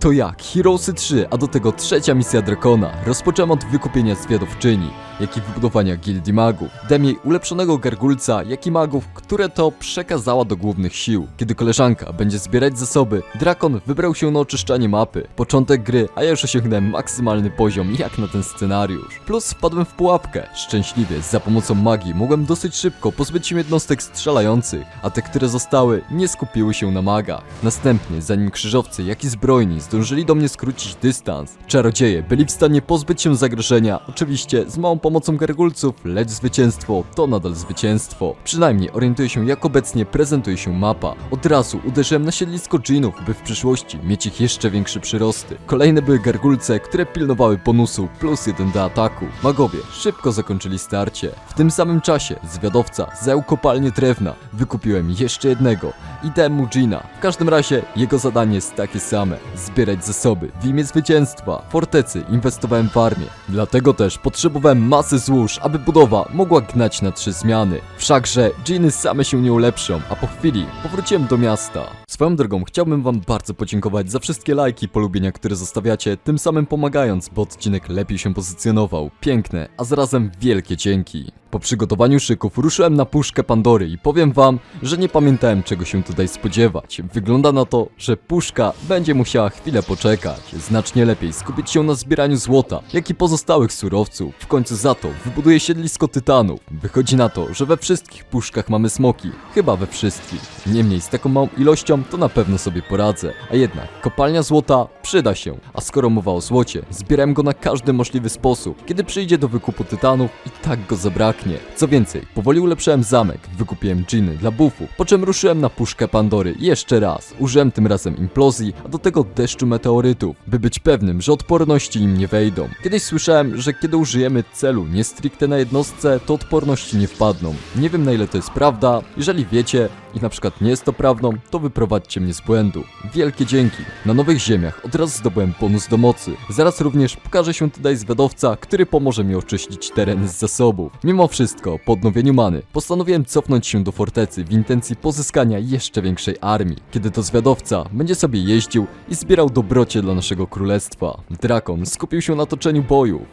To jak? Heroesy 3, a do tego trzecia misja Drakona. Rozpocząłem od wykupienia zwiadowczyni, jak i wybudowania gildii magów. Dałem jej ulepszonego gargulca, jak i magów, które to przekazała do głównych sił. Kiedy koleżanka będzie zbierać zasoby, Drakon wybrał się na oczyszczanie mapy. Początek gry, a ja już osiągnąłem maksymalny poziom, jak na ten scenariusz. Plus wpadłem w pułapkę. Szczęśliwie, za pomocą magii mogłem dosyć szybko pozbyć się jednostek strzelających, a te, które zostały, nie skupiły się na magach. Następnie, zanim krzyżowcy, jak i zbrojni zdążyli do mnie skrócić dystans, czarodzieje byli w stanie pozbyć się zagrożenia, oczywiście z małą pomocą gargulców, lecz zwycięstwo to nadal zwycięstwo. Przynajmniej orientuję się jak obecnie prezentuje się mapa. Od razu uderzyłem na siedlisko dżinów, by w przyszłości mieć ich jeszcze większe przyrosty. Kolejne były gargulce, które pilnowały bonusu plus jeden do ataku. Magowie szybko zakończyli starcie. W tym samym czasie zwiadowca zajął kopalnię drewna. Wykupiłem jeszcze jednego i dałem mu Gina. W każdym razie jego zadanie jest takie same. Zbierać zasoby w imię zwycięstwa. Fortecy inwestowałem w armię. Dlatego też potrzebowałem masy złóż, aby budowa mogła gnać na trzy zmiany. Wszakże Giny same się nie ulepszą, a po chwili powróciłem do miasta. Swoją drogą chciałbym wam bardzo podziękować za wszystkie lajki i polubienia, które zostawiacie, tym samym pomagając, by odcinek lepiej się pozycjonował. Piękne, a zarazem wielkie dzięki. Po przygotowaniu szyków ruszyłem na puszkę Pandory i powiem wam, że nie pamiętałem czego się tutaj spodziewać. Wygląda na to, że puszka będzie musiała chwilę poczekać. Znacznie lepiej skupić się na zbieraniu złota, jak i pozostałych surowców. W końcu za to wybuduję siedlisko tytanów. Wychodzi na to, że we wszystkich puszkach mamy smoki. Chyba we wszystkich. Niemniej z taką małą ilością to na pewno sobie poradzę. A jednak kopalnia złota przyda się. A skoro mowa o złocie, zbierałem go na każdy możliwy sposób. Kiedy przyjdzie do wykupu tytanów i tak go zabraknie. Co więcej, powoli ulepszałem zamek, wykupiłem dżiny dla buffów, po czym ruszyłem na puszkę Pandory jeszcze raz. Użyłem tym razem implozji, a do tego deszczu meteorytów, by być pewnym, że odporności im nie wejdą. Kiedyś słyszałem, że kiedy użyjemy celu nie stricte na jednostce, to odporności nie wpadną. Nie wiem na ile to jest prawda, jeżeli wiecie i na przykład nie jest to prawdą, to wyprowadźcie mnie z błędu. Wielkie dzięki. Na nowych ziemiach od razu zdobyłem bonus do mocy. Zaraz również pokaże się tutaj zwiadowca, który pomoże mi oczyścić tereny z zasobów. Mimo wszystko, po odnowieniu many, postanowiłem cofnąć się do fortecy w intencji pozyskania jeszcze większej armii. Kiedy to zwiadowca będzie sobie jeździł i zbierał dobrocie dla naszego królestwa. Drakon skupił się na toczeniu boju.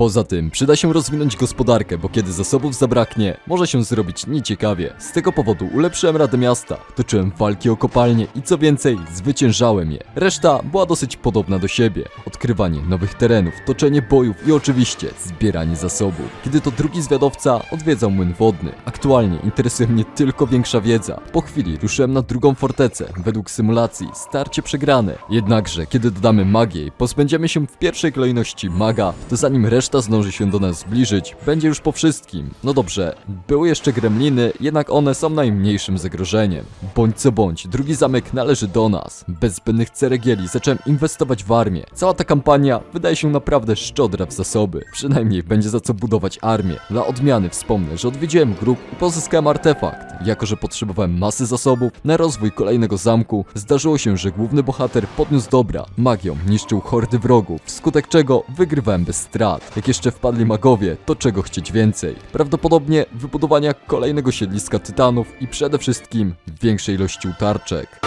Poza tym przyda się rozwinąć gospodarkę, bo kiedy zasobów zabraknie, może się zrobić nieciekawie. Z tego powodu ulepszyłem Radę Miasta, toczyłem walki o kopalnie i co więcej, zwyciężałem je. Reszta była dosyć podobna do siebie. Odkrywanie nowych terenów, toczenie bojów i oczywiście zbieranie zasobów. Kiedy to drugi zwiadowca odwiedzał młyn wodny. Aktualnie interesuje mnie tylko większa wiedza. Po chwili ruszyłem na drugą fortecę. Według symulacji starcie przegrane. Jednakże, kiedy dodamy magię i pozbędziemy się w pierwszej kolejności maga, to zanim reszta zdąży się do nas zbliżyć, będzie już po wszystkim. No dobrze, były jeszcze gremliny, jednak one są najmniejszym zagrożeniem. Bądź co bądź, drugi zamek należy do nas. Bez zbędnych ceregieli zacząłem inwestować w armię. Cała ta kampania wydaje się naprawdę szczodra w zasoby. Przynajmniej będzie za co budować armię. Dla odmiany wspomnę, że odwiedziłem grup i pozyskałem artefakt. Jako, że potrzebowałem masy zasobów na rozwój kolejnego zamku, zdarzyło się, że główny bohater podniósł dobra. Magią niszczył hordy wrogów, wskutek czego wygrywałem bez strat. Jak jeszcze wpadli magowie, to czego chcieć więcej? Prawdopodobnie wybudowania kolejnego siedliska tytanów i przede wszystkim większej ilości utarczek.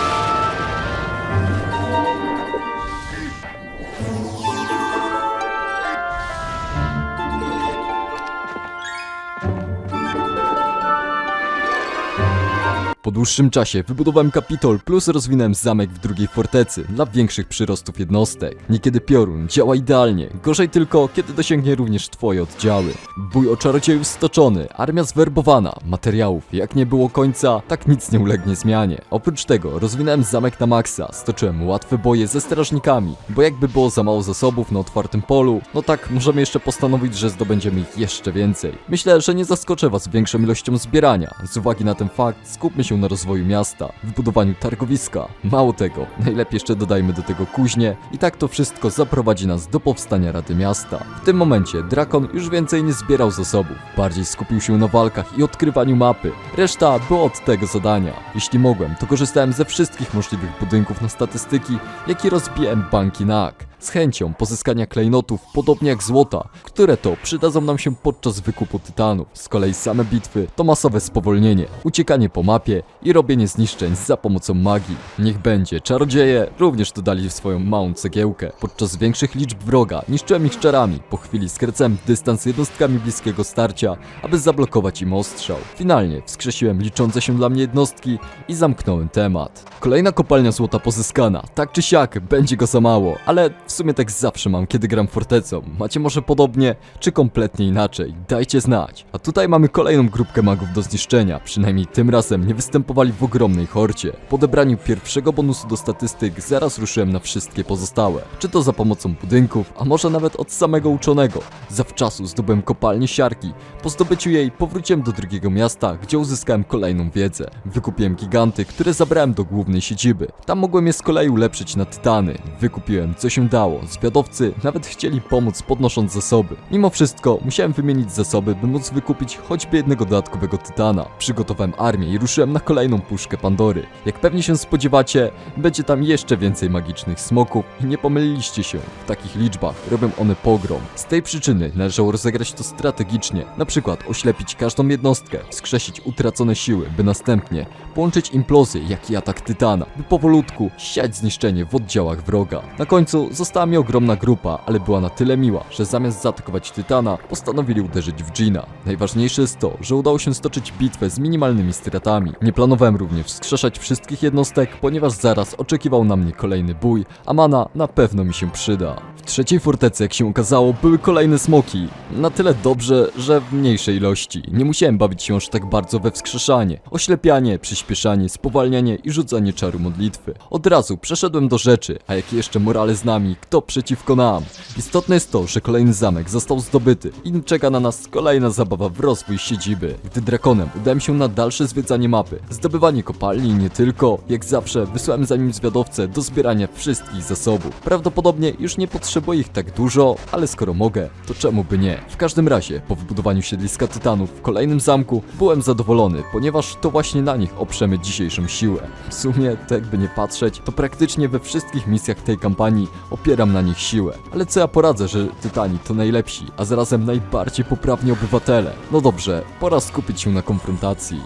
Po dłuższym czasie wybudowałem kapitol plus rozwinąłem zamek w drugiej fortecy dla większych przyrostów jednostek. Niekiedy piorun działa idealnie, gorzej tylko kiedy dosięgnie również twoje oddziały. Bój o czarodziejów stoczony, armia zwerbowana, materiałów jak nie było końca, tak nic nie ulegnie zmianie. Oprócz tego rozwinąłem zamek na maksa, stoczyłem łatwe boje ze strażnikami, bo jakby było za mało zasobów na otwartym polu, no tak możemy jeszcze postanowić, że zdobędziemy ich jeszcze więcej. Myślę, że nie zaskoczę was większą ilością zbierania. Z uwagi na ten fakt skupmy się na rozwoju miasta, w budowaniu targowiska. Mało tego, najlepiej jeszcze dodajmy do tego kuźnie i tak to wszystko zaprowadzi nas do powstania Rady Miasta. W tym momencie Drakon już więcej nie zbierał zasobów, bardziej skupił się na walkach i odkrywaniu mapy. Reszta była od tego zadania. Jeśli mogłem, to korzystałem ze wszystkich możliwych budynków na statystyki, jak i rozbiłem banki NAK. Z chęcią pozyskania klejnotów, podobnie jak złota, które to przydadzą nam się podczas wykupu tytanów. Z kolei same bitwy to masowe spowolnienie, uciekanie po mapie i robienie zniszczeń za pomocą magii. Niech będzie, czarodzieje również dodali swoją małą cegiełkę. Podczas większych liczb wroga niszczyłem ich czarami, po chwili skracałem dystans jednostkami bliskiego starcia, aby zablokować im ostrzał. Finalnie wskrzesiłem liczące się dla mnie jednostki i zamknąłem temat. Kolejna kopalnia złota pozyskana, tak czy siak, będzie go za mało, ale w sumie tak zawsze mam, kiedy gram fortecą. Macie może podobnie, czy kompletnie inaczej? Dajcie znać. A tutaj mamy kolejną grupkę magów do zniszczenia, przynajmniej tym razem nie występowali w ogromnej horcie. Po odebraniu pierwszego bonusu do statystyk zaraz ruszyłem na wszystkie pozostałe. Czy to za pomocą budynków, a może nawet od samego uczonego. Zawczasu zdobyłem kopalnię siarki. Po zdobyciu jej powróciłem do drugiego miasta, gdzie uzyskałem kolejną wiedzę. Wykupiłem giganty, które zabrałem do głównej siedziby. Tam mogłem je z kolei ulepszyć na tytany. Wykupiłem co się dało. Zwiadowcy nawet chcieli pomóc podnosząc zasoby. Mimo wszystko musiałem wymienić zasoby, by móc wykupić choćby jednego dodatkowego tytana. Przygotowałem armię i ruszyłem na kolejną puszkę Pandory. Jak pewnie się spodziewacie, będzie tam jeszcze więcej magicznych smoków i nie pomyliliście się. W takich liczbach robią one pogrom. Z tej przyczyny należało rozegrać to strategicznie. Na przykład oślepić każdą jednostkę, skrzesić utracone siły, by następnie połączyć implozję jak i atak tytana, by powolutku siać zniszczenie w oddziałach wroga. Na końcu została mi ogromna grupa, ale była na tyle miła, że zamiast zaatakować tytana, postanowili uderzyć w Gina. Najważniejsze jest to, że udało się stoczyć bitwę z minimalnymi stratami. Nie planowałem również wskrzeszać wszystkich jednostek, ponieważ zaraz oczekiwał na mnie kolejny bój, a mana na pewno mi się przyda. W trzeciej fortecy, jak się okazało, były kolejne smoki. Na tyle dobrze, że w mniejszej ilości. Nie musiałem bawić się aż tak bardzo we wskrzeszanie, oślepianie, przyspieszanie, spowalnianie i rzucanie czaru modlitwy. Od razu przeszedłem do rzeczy, a jakie jeszcze morale z nami, kto przeciwko nam. Istotne jest to, że kolejny zamek został zdobyty i czeka na nas kolejna zabawa w rozwój siedziby. Gdy drakonem udałem się na dalsze zwiedzanie mapy, zdobywanie kopalni i nie tylko, jak zawsze wysłałem za nim zwiadowcę do zbierania wszystkich zasobów. Prawdopodobnie już nie potrzebuję ich tak dużo, ale skoro mogę, to czemu by nie? W każdym razie, po wybudowaniu siedliska tytanów w kolejnym zamku, byłem zadowolony, ponieważ to właśnie na nich oprzemy dzisiejszą siłę. W sumie, tak jakby nie patrzeć, to praktycznie we wszystkich misjach tej kampanii opieram na nich siłę. Ale co ja poradzę, że tytani to najlepsi, a zarazem najbardziej poprawni obywatele. No dobrze, pora skupić się na konfrontacji.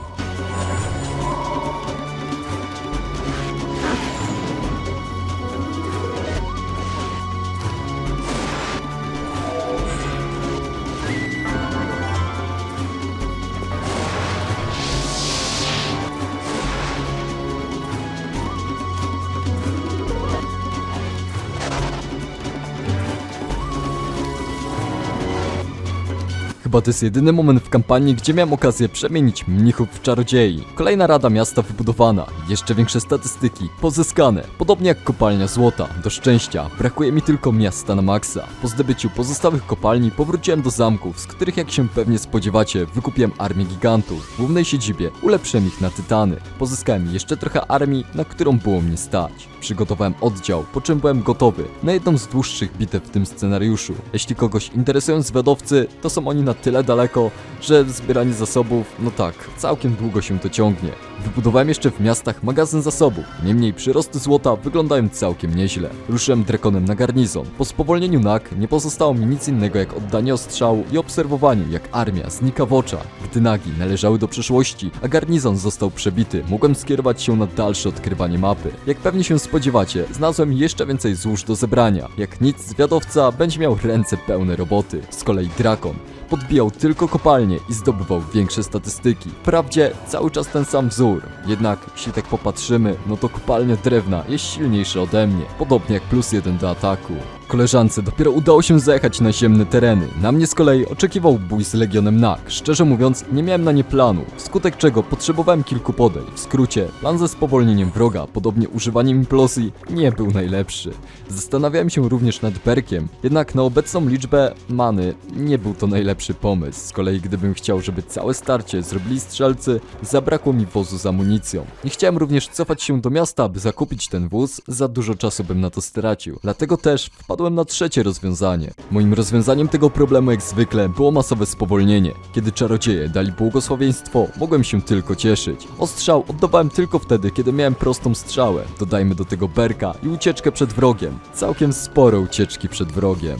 Chyba to jest jedyny moment w kampanii, gdzie miałem okazję przemienić mnichów w czarodziei. Kolejna rada miasta wybudowana, jeszcze większe statystyki, pozyskane, podobnie jak kopalnia złota. Do szczęścia, brakuje mi tylko miasta na maksa. Po zdobyciu pozostałych kopalni powróciłem do zamków, z których jak się pewnie spodziewacie, wykupiłem armię gigantów. W głównej siedzibie ulepszyłem ich na tytany. Pozyskałem jeszcze trochę armii, na którą było mnie stać. Przygotowałem oddział, po czym byłem gotowy na jedną z dłuższych bitew w tym scenariuszu. Jeśli kogoś interesują zwiadowcy, to są oni na tyle daleko, że zbieranie zasobów, no tak, całkiem długo się to ciągnie. Wybudowałem jeszcze w miastach magazyn zasobów, niemniej przyrosty złota wyglądają całkiem nieźle. Ruszyłem drakonem na garnizon. Po spowolnieniu nag nie pozostało mi nic innego jak oddanie ostrzału i obserwowaniu jak armia znika w oczach. Gdy nagi należały do przeszłości, a garnizon został przebity, mogłem skierować się na dalsze odkrywanie mapy. Jak pewnie się spodziewacie, znalazłem jeszcze więcej złóż do zebrania. Jak nic, zwiadowca będzie miał ręce pełne roboty. Z kolei drakon podbijał tylko kopalnie i zdobywał większe statystyki. Wprawdzie cały czas ten sam wzór, jednak jeśli tak popatrzymy, no to kopalnia drewna jest silniejsza ode mnie, podobnie jak plus jeden do ataku. Koleżance dopiero udało się zajechać na ziemne tereny. Na mnie z kolei oczekiwał bój z Legionem Nag. Szczerze mówiąc, nie miałem na nie planu, wskutek czego potrzebowałem kilku podej. W skrócie, plan ze spowolnieniem wroga, podobnie używaniem implozji, nie był najlepszy. Zastanawiałem się również nad Berkiem, jednak na obecną liczbę many nie był to najlepszy pomysł. Z kolei gdybym chciał, żeby całe starcie zrobili strzelcy, zabrakło mi wozu z amunicją. Nie chciałem również cofać się do miasta, aby zakupić ten wóz, za dużo czasu bym na to stracił. Dlatego też wpadłem wpadłem na trzecie rozwiązanie. Moim rozwiązaniem tego problemu jak zwykle było masowe spowolnienie. Kiedy czarodzieje dali błogosławieństwo, mogłem się tylko cieszyć. Ostrzał oddawałem tylko wtedy, kiedy miałem prostą strzałę. Dodajmy do tego berka i ucieczkę przed wrogiem. Całkiem sporo ucieczki przed wrogiem.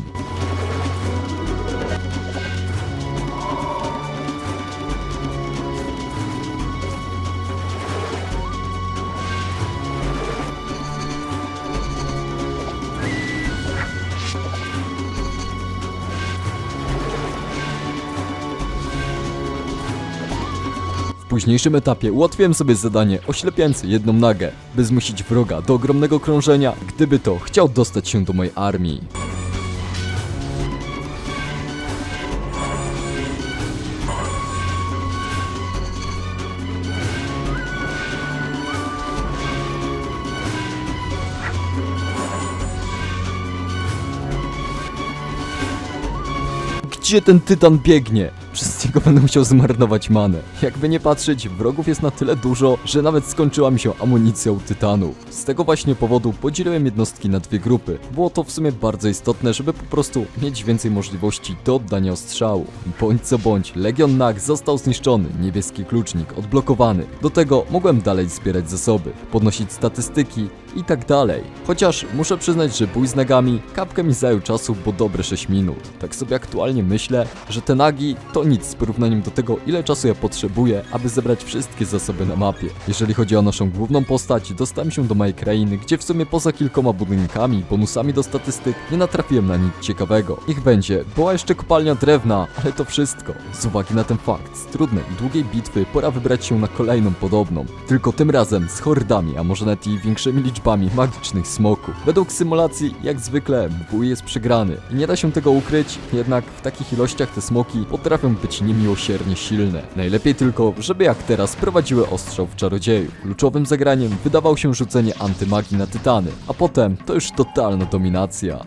Późniejszym etapie ułatwiłem sobie zadanie oślepiając jedną nagę, by zmusić wroga do ogromnego krążenia, gdyby to chciał dostać się do mojej armii. Gdzie ten tytan biegnie? Przez niego będę musiał zmarnować manę. Jakby nie patrzeć, wrogów jest na tyle dużo, że nawet skończyła mi się amunicja u tytanów. Z tego właśnie powodu podzieliłem jednostki na dwie grupy. Było to w sumie bardzo istotne, żeby po prostu mieć więcej możliwości do oddania ostrzału. Bądź co bądź, Legion Nag został zniszczony, niebieski klucznik odblokowany. Do tego mogłem dalej zbierać zasoby, podnosić statystyki i tak dalej. Chociaż muszę przyznać, że bój z nagami kapkę mi zajął czasu, bo dobre 6 minut. Tak sobie aktualnie myślę, że te nagi to nic w porównaniu do tego, ile czasu ja potrzebuję, aby zebrać wszystkie zasoby na mapie. Jeżeli chodzi o naszą główną postać, dostałem się do mojej krainy, gdzie w sumie poza kilkoma budynkami, bonusami do statystyk, nie natrafiłem na nic ciekawego. Niech będzie, była jeszcze kopalnia drewna, ale to wszystko. Z uwagi na ten fakt, z trudnej i długiej bitwy pora wybrać się na kolejną podobną. Tylko tym razem z hordami, a może nawet i większymi liczbami magicznych smoków. Według symulacji, jak zwykle, bój jest przegrany i nie da się tego ukryć, jednak w takich ilościach te smoki potrafią być niemiłosiernie silne. Najlepiej tylko, żeby jak teraz prowadziły ostrzał w czarodzieju. Kluczowym zagraniem wydawał się rzucenie antymagii na tytany, a potem to już totalna dominacja.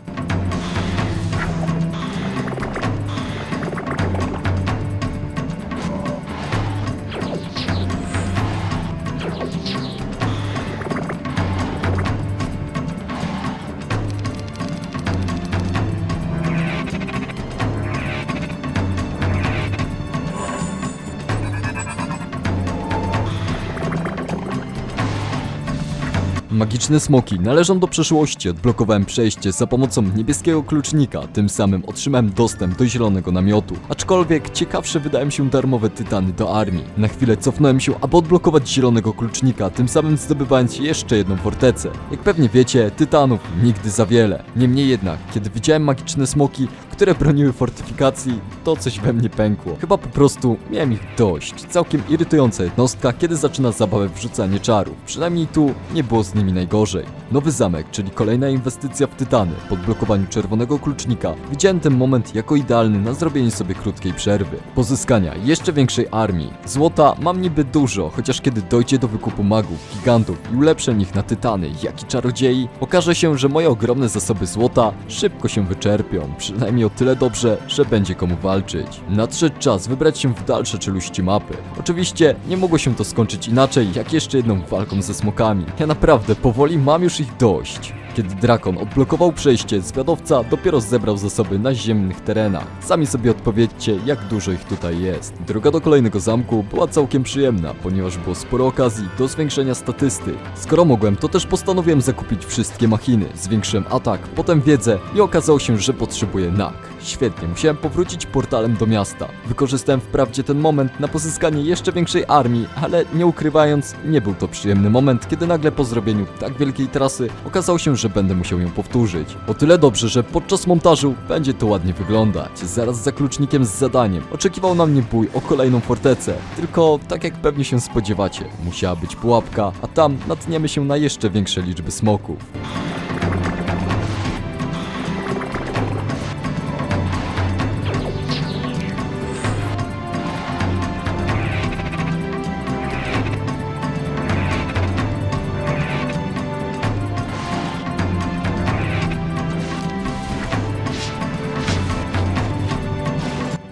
Magiczne smoki należą do przeszłości. Odblokowałem przejście za pomocą niebieskiego klucznika, tym samym otrzymałem dostęp do zielonego namiotu. Aczkolwiek ciekawsze wydają się darmowe tytany do armii. Na chwilę cofnąłem się, aby odblokować zielonego klucznika, tym samym zdobywając jeszcze jedną fortecę. Jak pewnie wiecie, tytanów nigdy za wiele. Niemniej jednak, kiedy widziałem magiczne smoki, które broniły fortyfikacji, to coś we mnie pękło. Chyba po prostu miałem ich dość. Całkiem irytująca jednostka, kiedy zaczyna zabawę w rzucanie czarów. Przynajmniej tu nie było z nimi najgorzej. Nowy zamek, czyli kolejna inwestycja w tytany, po odblokowaniu czerwonego klucznika, widziałem ten moment jako idealny na zrobienie sobie krótkiej przerwy. Pozyskania jeszcze większej armii. Złota mam niby dużo, chociaż kiedy dojdzie do wykupu magów, gigantów i ulepszę ich na tytany, jak i czarodziei, okaże się, że moje ogromne zasoby złota szybko się wyczerpią. Przynajmniej tyle dobrze, że będzie komu walczyć. Nadszedł czas wybrać się w dalsze czeluści mapy. Oczywiście nie mogło się to skończyć inaczej, jak jeszcze jedną walką ze smokami. Ja naprawdę powoli mam już ich dość. Kiedy Drakon odblokował przejście, zwiadowca dopiero zebrał zasoby na ziemnych terenach. Sami sobie odpowiedzcie, jak dużo ich tutaj jest. Droga do kolejnego zamku była całkiem przyjemna, ponieważ było sporo okazji do zwiększenia statystyk. Skoro mogłem, to też postanowiłem zakupić wszystkie machiny. Zwiększyłem atak, potem wiedzę i okazało się, że potrzebuję NAK. Świetnie, musiałem powrócić portalem do miasta. Wykorzystałem wprawdzie ten moment na pozyskanie jeszcze większej armii, ale nie ukrywając, nie był to przyjemny moment, kiedy nagle po zrobieniu tak wielkiej trasy okazało się, że będę musiał ją powtórzyć. O tyle dobrze, że podczas montażu będzie to ładnie wyglądać. Zaraz za klucznikiem z zadaniem oczekiwał na mnie bój o kolejną fortecę. Tylko, tak jak pewnie się spodziewacie, musiała być pułapka, a tam natniemy się na jeszcze większe liczby smoków.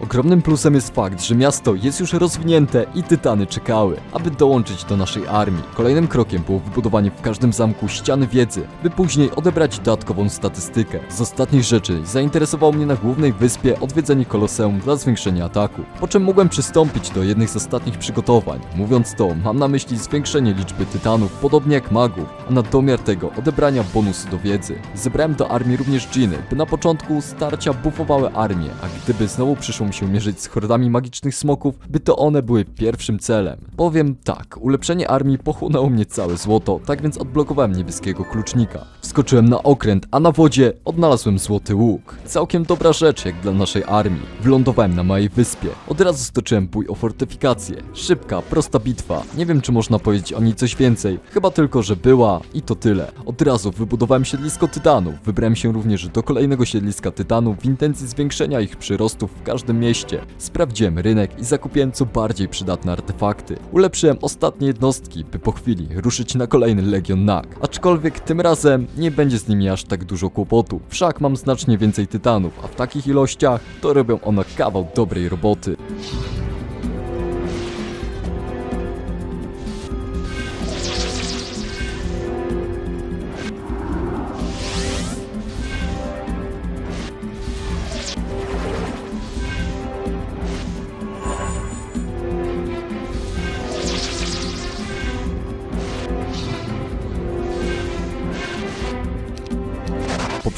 Ogromnym plusem jest fakt, że miasto jest już rozwinięte i tytany czekały, aby dołączyć do naszej armii. Kolejnym krokiem było wybudowanie w każdym zamku ściany wiedzy, by później odebrać dodatkową statystykę. Z ostatnich rzeczy zainteresowało mnie na głównej wyspie odwiedzenie koloseum dla zwiększenia ataku, po czym mogłem przystąpić do jednych z ostatnich przygotowań. Mówiąc to, mam na myśli zwiększenie liczby tytanów, podobnie jak magów, a na domiar tego odebrania bonusu do wiedzy. Zebrałem do armii również dżiny, by na początku starcia bufowały armię, a gdyby znowu przyszło mi się mierzyć z hordami magicznych smoków, by to one były pierwszym celem. Powiem tak, ulepszenie armii pochłonęło mnie całe złoto, tak więc odblokowałem niebieskiego klucznika. Wskoczyłem na okręt, a na wodzie odnalazłem złoty łuk. Całkiem dobra rzecz jak dla naszej armii. Wylądowałem na małej wyspie. Od razu stoczyłem bój o fortyfikację. Szybka, prosta bitwa. Nie wiem czy można powiedzieć o niej coś więcej. Chyba tylko, że była i to tyle. Od razu wybudowałem siedlisko tytanów. Wybrałem się również do kolejnego siedliska tytanów w intencji zwiększenia ich przyrostów w każdym mieście. Sprawdziłem rynek i zakupiłem co bardziej przydatne artefakty. Ulepszyłem ostatnie jednostki, by po chwili ruszyć na kolejny Legion Nag. Aczkolwiek tym razem nie będzie z nimi aż tak dużo kłopotu. Wszak mam znacznie więcej tytanów, a w takich ilościach to robią one kawał dobrej roboty.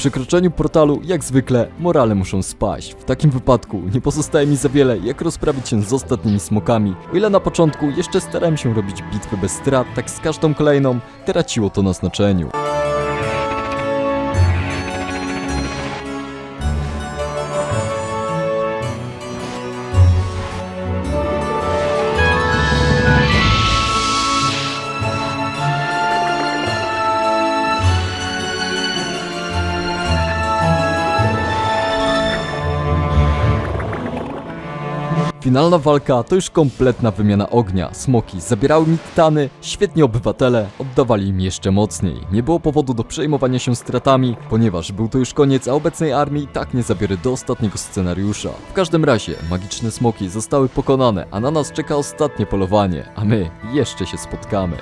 Przekroczeniu portalu, jak zwykle, morale muszą spaść. W takim wypadku nie pozostaje mi za wiele, jak rozprawić się z ostatnimi smokami. O ile na początku jeszcze starałem się robić bitwy bez strat, tak z każdą kolejną traciło to na znaczeniu. Finalna walka to już kompletna wymiana ognia. Smoki zabierały mi tytany, świetni obywatele oddawali mi jeszcze mocniej. Nie było powodu do przejmowania się stratami, ponieważ był to już koniec, a obecnej armii tak nie zabiorę do ostatniego scenariusza. W każdym razie, magiczne smoki zostały pokonane, a na nas czeka ostatnie polowanie, a my jeszcze się spotkamy.